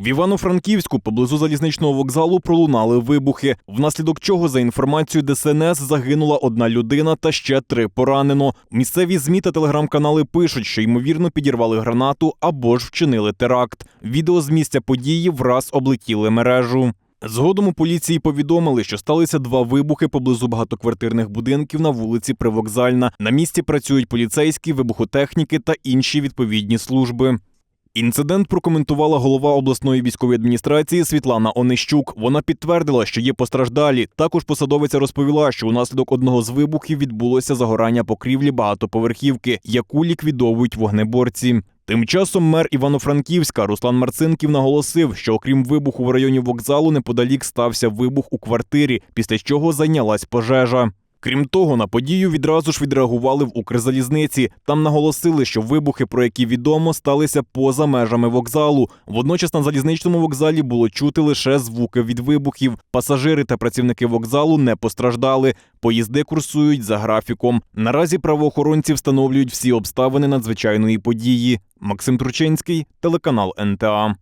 В Івано-Франківську поблизу залізничного вокзалу пролунали вибухи, внаслідок чого, за інформацією ДСНС, загинула одна людина та ще три поранено. Місцеві змі та телеграм-канали пишуть, що ймовірно підірвали гранату або ж вчинили теракт. Відео з місця події враз облетіли мережу. Згодом у поліції повідомили, що сталися два вибухи поблизу багатоквартирних будинків на вулиці Привокзальна. На місці працюють поліцейські, вибухотехніки та інші відповідні служби. Інцидент прокоментувала голова обласної військової адміністрації Світлана Онищук. Вона підтвердила, що є постраждалі. Також посадовиця розповіла, що унаслідок одного з вибухів відбулося загорання покрівлі багатоповерхівки, яку ліквідовують вогнеборці. Тим часом мер Івано-Франківська Руслан Марцинків наголосив, що окрім вибуху в районі вокзалу неподалік стався вибух у квартирі, після чого зайнялась пожежа. Крім того, на подію відразу ж відреагували в Укрзалізниці. Там наголосили, що вибухи, про які відомо, сталися поза межами вокзалу. Водночас на залізничному вокзалі було чути лише звуки від вибухів. Пасажири та працівники вокзалу не постраждали. Поїзди курсують за графіком. Наразі правоохоронці встановлюють всі обставини надзвичайної події. Максим Тручинський, телеканал НТА.